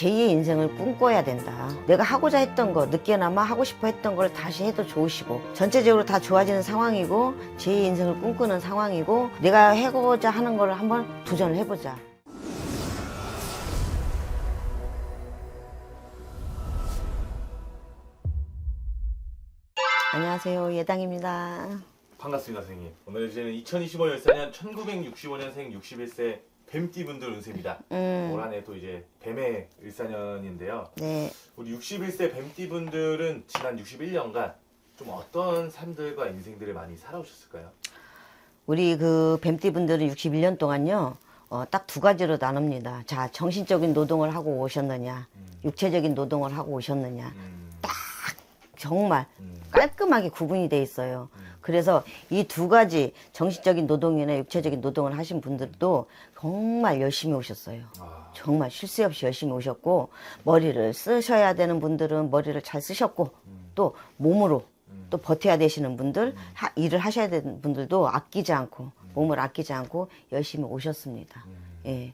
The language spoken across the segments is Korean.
제2의 인생을 꿈꿔야 된다. 내가 하고자 했던 거, 늦게나마 하고 싶어 했던 걸 다시 해도 좋으시고, 전체적으로 다 좋아지는 상황이고, 제2의 인생을 꿈꾸는 상황이고, 내가 해고자 하는 걸 한번 도전을 해보자. 안녕하세요. 예당입니다. 반갑습니다, 선생님. 오늘 이제는 2025년 열사년 1965년생 61세 뱀띠 분들 운세입니다. 음, 올 한해 또 이제 뱀의 일사년인데요. 네. 우리 61세 뱀띠 분들은 지난 61년간 좀 어떤 삶들과 인생들을 많이 살아오셨을까요? 우리 그 뱀띠 분들은 61년 동안요, 어, 딱 두 가지로 나눕니다. 자, 정신적인 노동을 하고 오셨느냐, 육체적인 노동을 하고 오셨느냐. 음, 정말 음, 깔끔하게 구분이 돼 있어요. 그래서 이 두 가지 정신적인 노동이나 육체적인 노동을 하신 분들도 정말 열심히 오셨어요. 아, 정말 쉴 새 없이 열심히 오셨고 머리를 쓰셔야 되는 분들은 머리를 잘 쓰셨고 또 몸으로 또 버텨야 되시는 분들 하- 일을 하셔야 되는 분들도 아끼지 않고 몸을 아끼지 않고 열심히 오셨습니다. 예.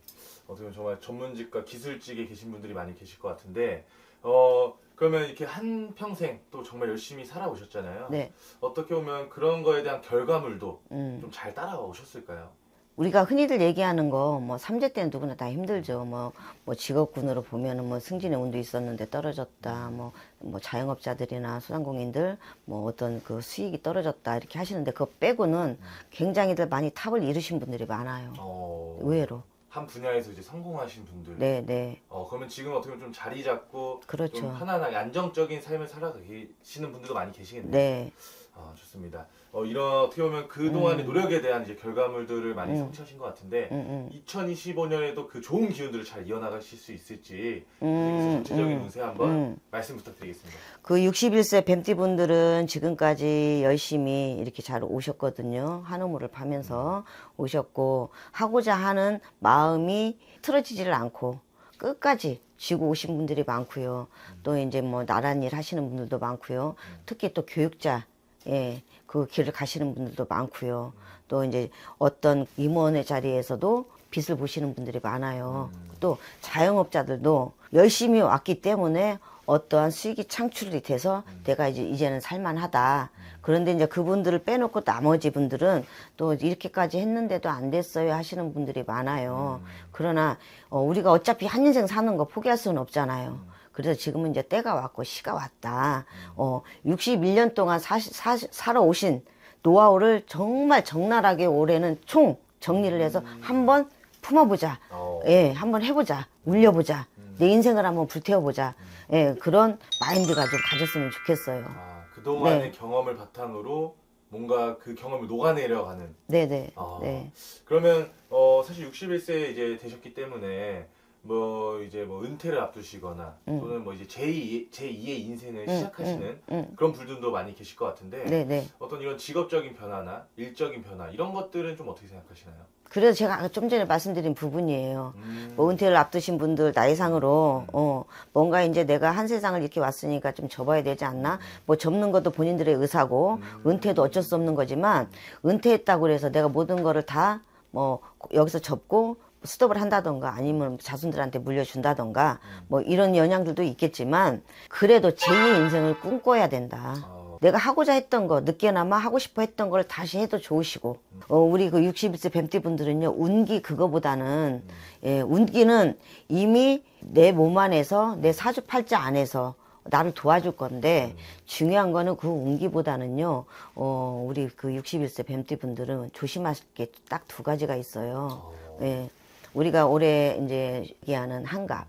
어떻게 보면 정말 전문직과 기술직에 계신 분들이 많이 계실 것 같은데, 어, 그러면 이렇게 한 평생 또 정말 열심히 살아오셨잖아요. 네. 어떻게 보면 그런 거에 대한 결과물도 음. 좀 잘 따라와 오셨을까요? 우리가 흔히들 얘기하는 거, 뭐, 삼재 때는 누구나 다 힘들죠. 뭐, 뭐, 직업군으로 보면은 뭐, 승진의 운도 있었는데 떨어졌다. 뭐, 뭐, 자영업자들이나 소상공인들, 뭐, 어떤 그 수익이 떨어졌다. 이렇게 하시는데, 그거 빼고는 굉장히들 많이 탑을 이루신 분들이 많아요. 어, 의외로. 한 분야에서 이제 성공하신 분들. 네, 네. 어, 그러면 지금 어떻게 보면 좀 자리 잡고 그렇죠. 좀 편안하게 안정적인 삶을 살아가시는 분들도 많이 계시겠네요. 네. 아, 좋습니다. 어, 어떻게 보면 그동안의 노력에 대한 이제 결과물들을 많이 성취하신 것 같은데 음, 2025년에도 그 좋은 기운들을 잘 이어나가실 수 있을지 음, 전체적인 음, 운세 한번 음. 말씀 부탁드리겠습니다. 그 61세 뱀띠 분들은 지금까지 열심히 이렇게 잘 오셨거든요. 한우물을 파면서 오셨고, 하고자 하는 마음이 틀어지지를 않고, 끝까지 쥐고 오신 분들이 많고요. 또 이제 뭐 나란 일 하시는 분들도 많고요. 특히 또 교육자, 예, 그 길을 가시는 분들도 많고요. 또 이제 어떤 임원의 자리에서도 빛을 보시는 분들이 많아요. 또 자영업자들도 열심히 왔기 때문에 어떠한 수익이 창출이 돼서 내가 이제 이제는 살만하다. 그런데 이제 그분들을 빼놓고 나머지 분들은 또 이렇게까지 했는데도 안 됐어요 하시는 분들이 많아요. 그러나 어, 우리가 어차피 한 인생 사는 거 포기할 수는 없잖아요. 그래서 지금은 이제 때가 왔고 시가 왔다. 어, 61년 동안 사, 사, 살아오신 노하우를 정말 적나라하게 올해는 총 정리를 해서 한번 품어보자. 어, 예, 한번 해보자. 울려보자. 내 인생을 한번 불태워보자. 예, 그런 마인드가 좀 가졌으면 좋겠어요. 아, 그동안의 네. 경험을 바탕으로 뭔가 그 경험을 녹아내려가는 네네. 아, 네. 그러면 어 사실 61세 이제 되셨기 때문에 뭐 이제 뭐 은퇴를 앞두시거나 또는 뭐 이제 제2 제2의 인생을 시작하시는 음. 그런 분들도 많이 계실 것 같은데 네네. 어떤 이런 직업적인 변화나 일적인 변화 이런 것들은 좀 어떻게 생각하시나요? 그래서 제가 좀 전에 말씀드린 부분이에요. 음, 뭐 은퇴를 앞두신 분들 나이상으로 어 뭔가 이제 내가 한 세상을 이렇게 왔으니까 좀 접어야 되지 않나 뭐 접는 것도 본인들의 의사고 은퇴도 어쩔 수 없는 거지만 은퇴했다고 그래서 내가 모든 거를 다 뭐 여기서 접고 스톱을 한다던가 아니면 자손들한테 물려준다던가 뭐 이런 영향들도 있겠지만 그래도 제2의 인생을 꿈꿔야 된다. 어, 내가 하고자 했던 거, 늦게나마 하고 싶어 했던 걸 다시 해도 좋으시고, 어, 우리 그 60세 뱀띠 분들은요, 운기 그거보다는, 예, 운기는 이미 내 몸 안에서, 내 사주팔자 안에서 나를 도와줄 건데, 중요한 거는 그 운기보다는요, 어, 우리 그 61세 뱀띠 분들은 조심하실 게 딱 두 가지가 있어요. 예. 우리가 올해 이제 얘기하는 한갑,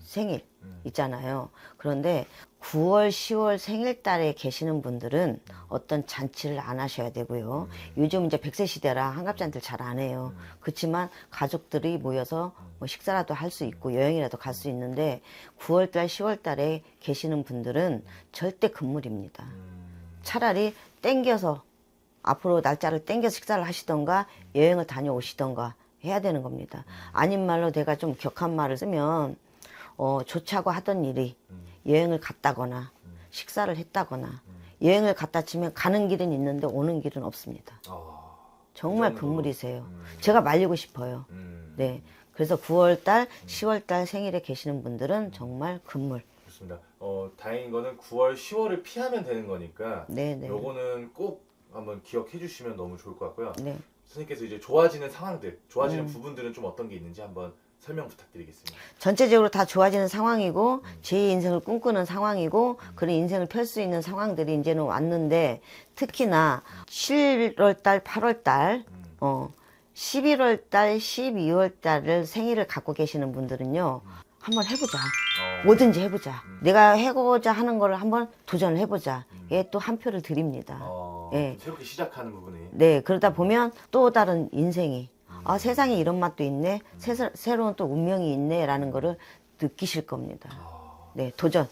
생일 있잖아요. 그런데 9월, 10월 생일 달에 계시는 분들은 어떤 잔치를 안 하셔야 되고요. 요즘 이제 100세 시대라 한갑잔들 잘안 해요. 그렇지만 가족들이 모여서 뭐 식사라도 할 수 있고 여행이라도 갈 수 있는데 9월 달, 10월 달에 계시는 분들은 절대 금물입니다. 차라리 땡겨서 앞으로 날짜를 땡겨서 식사를 하시던가 여행을 다녀오시던가 해야 되는 겁니다. 아닌 말로 내가 좀 격한 말을 쓰면 어, 좋자고 하던 일이 여행을 갔다거나 식사를 했다거나 여행을 갔다 치면 가는 길은 있는데 오는 길은 없습니다. 아, 정말 그? 금물이세요. 음. 제가 말리고 싶어요. 음, 네. 그래서 9월달, 10월달 생일에 계시는 분들은 정말 금물. 좋습니다. 어, 다행인 거는 9월, 10월을 피하면 되는 거니까 네, 네. 요거는 꼭 한번 기억해 주시면 너무 좋을 것 같고요. 네. 선생님께서 이제 좋아지는 상황들, 좋아지는 음. 부분들은 좀 어떤 게 있는지 한번 설명 부탁드리겠습니다. 전체적으로 다 좋아지는 상황이고 제 인생을 꿈꾸는 상황이고 그런 인생을 펼 수 있는 상황들이 이제는 왔는데 특히나 7월 달, 8월 달, 음. 어 11월 달, 12월 달을 생일을 갖고 계시는 분들은요. 한번 해보자. 어, 뭐든지 해보자. 내가 해보자 하는 거를 한번 도전을 해보자. 예, 또 한 표를 드립니다. 어, 예. 좀 새롭게 시작하는 부분이 네, 그러다 보면 또 다른 인생이, 아, 세상에 이런 맛도 있네, 새, 새로운 또 운명이 있네, 라는 거를 느끼실 겁니다. 아, 네, 도전.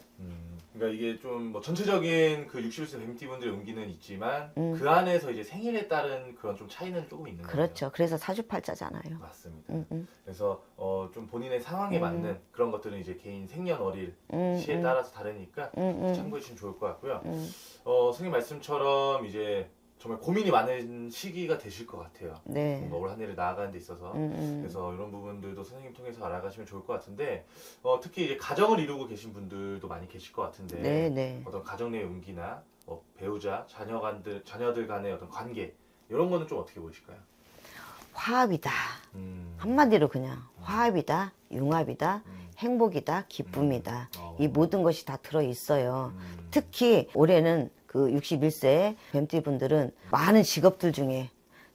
음, 그러니까 이게 좀 뭐 전체적인 그 61세 뱀띠분들의 운기는 있지만 음. 그 안에서 이제 생일에 따른 그런 좀 차이는 조금 있는 거예요. 그렇죠. 그래서 사주팔자잖아요. 맞습니다. 음, 음, 그래서 어, 좀 본인의 상황에 음. 맞는 그런 것들은 이제 개인 생년월일 음, 시에 음, 따라서 다르니까 음, 음, 참고해 주시면 좋을 것 같고요. 음. 어, 선생님 말씀처럼 이제 정말 고민이 많은 시기가 되실 것 같아요. 네. 뭔가 올 한 해를 나아가는 데 있어서. 음, 음. 그래서 이런 부분들도 선생님 통해서 알아가시면 좋을 것 같은데 어, 특히 이제 가정을 이루고 계신 분들도 많이 계실 것 같은데 네, 네. 어떤 가정 내 운기나 뭐 배우자, 자녀간들, 자녀들 간의 어떤 관계 이런 거는 좀 어떻게 보이실까요? 화합이다. 음, 한마디로 그냥 화합이다, 융합이다, 음, 행복이다, 기쁨이다. 어, 이 모든 것이 다 들어 있어요. 음, 특히 올해는 그 61세 뱀띠 분들은 많은 직업들 중에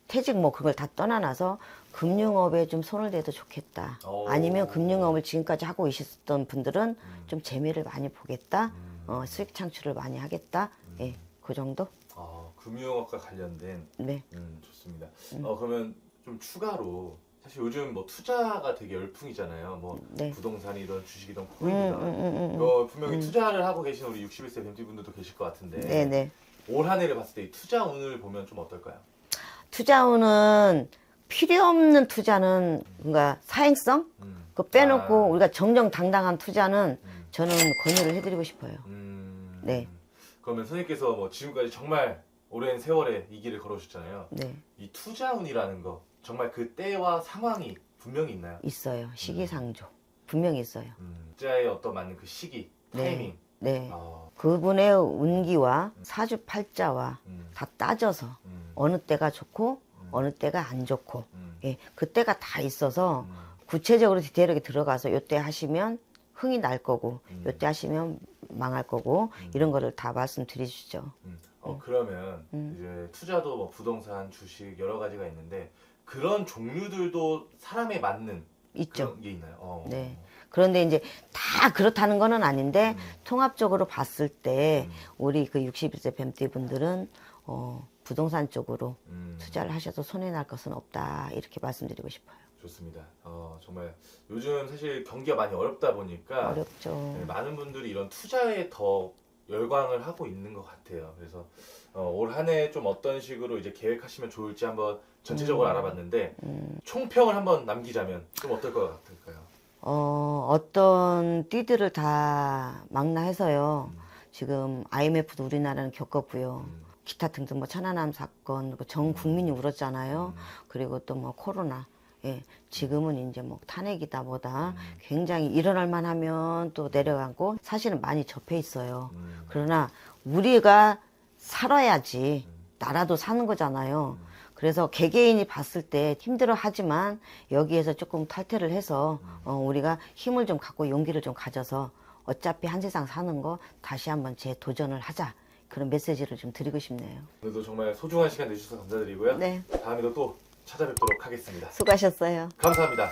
퇴직 뭐 그걸 다 떠나놔서 금융업에 좀 손을 대도 좋겠다. 오. 아니면 금융업을 지금까지 하고 있었던 분들은 음, 좀 재미를 많이 보겠다. 음, 어, 수익 창출을 많이 하겠다. 예, 그 정도? 어, 금융업과 관련된 네. 음, 좋습니다. 음. 어, 그러면 좀 추가로 사실 요즘 뭐 투자가 되게 열풍이잖아요. 뭐 네. 부동산이든 주식이든 음, 코인이든 음, 음, 음, 음. 어, 분명히 음. 투자를 하고 계신 우리 61세 뱀띠 분들도 계실 것 같은데 네, 네. 올 한 해를 봤을 때 이 투자 운을 보면 좀 어떨까요? 투자 운은 필요 없는 투자는 뭔가 사행성? 음, 그거 빼놓고 아, 우리가 정정당당한 투자는 음, 저는 권유를 해드리고 싶어요. 음, 네. 그러면 선생님께서 뭐 지금까지 정말 오랜 세월에 이 길을 걸어오셨잖아요. 네. 이 투자 운이라는 거 정말 그 때와 상황이 분명히 있나요? 있어요. 시기상조. 분명히 있어요. 음, 투자에 어떤 맞는 그 시기, 네. 타이밍. 네. 아, 그분의 운기와 사주팔자와 음, 다 따져서 음, 어느 때가 좋고 음, 어느 때가 안 좋고 음, 예, 그때가 다 있어서 음, 구체적으로 디테일하게 들어가서 요때 하시면 흥이 날 거고 음. 요때 하시면 망할 거고 음. 이런 거를 다 말씀드리시죠. 음. 어, 그러면 음. 이제 투자도 뭐 부동산, 주식 여러 가지가 있는데 그런 종류들도 사람에 맞는 있죠. 그런 게 있나요? 어. 네. 그런데 이제 다 그렇다는 거는 아닌데 음. 통합적으로 봤을 때 음. 우리 그 61세 뱀띠 분들은 어, 부동산 쪽으로 음, 투자를 하셔도 손해 날 것은 없다 이렇게 말씀드리고 싶어요. 좋습니다. 어, 정말 요즘 사실 경기가 많이 어렵다 보니까 어렵죠. 네, 많은 분들이 이런 투자에 더 열광을 하고 있는 것 같아요. 그래서 어, 올 한해 좀 어떤 식으로 이제 계획하시면 좋을지 한번 전체적으로 음. 알아봤는데 음, 총평을 한번 남기자면 좀 어떨 것 같을까요? 어, 어떤 띠들을 다 망라해서요. 음. 지금 IMF도 우리나라는 겪었고요. 음, 기타 등등 뭐 천안함 사건, 그전 국민이 울었잖아요. 음, 그리고 또 뭐 코로나. 예, 지금은 이제 뭐 탄핵이다 뭐다. 음, 굉장히 일어날 만하면 또 내려가고 사실은 많이 접해 있어요. 음, 그러나 우리가 살아야지 음. 나라도 사는 거잖아요. 음. 그래서 개개인이 봤을 때 힘들어 하지만 여기에서 조금 탈퇴를 해서 음. 어, 우리가 힘을 좀 갖고 용기를 좀 가져서 어차피 한 세상 사는 거 다시 한번 재도전을 하자. 그런 메시지를 좀 드리고 싶네요. 오늘도 정말 소중한 시간 내주셔서 감사드리고요. 네, 다음에도 또 찾아뵙도록 하겠습니다. 수고하셨어요. 감사합니다.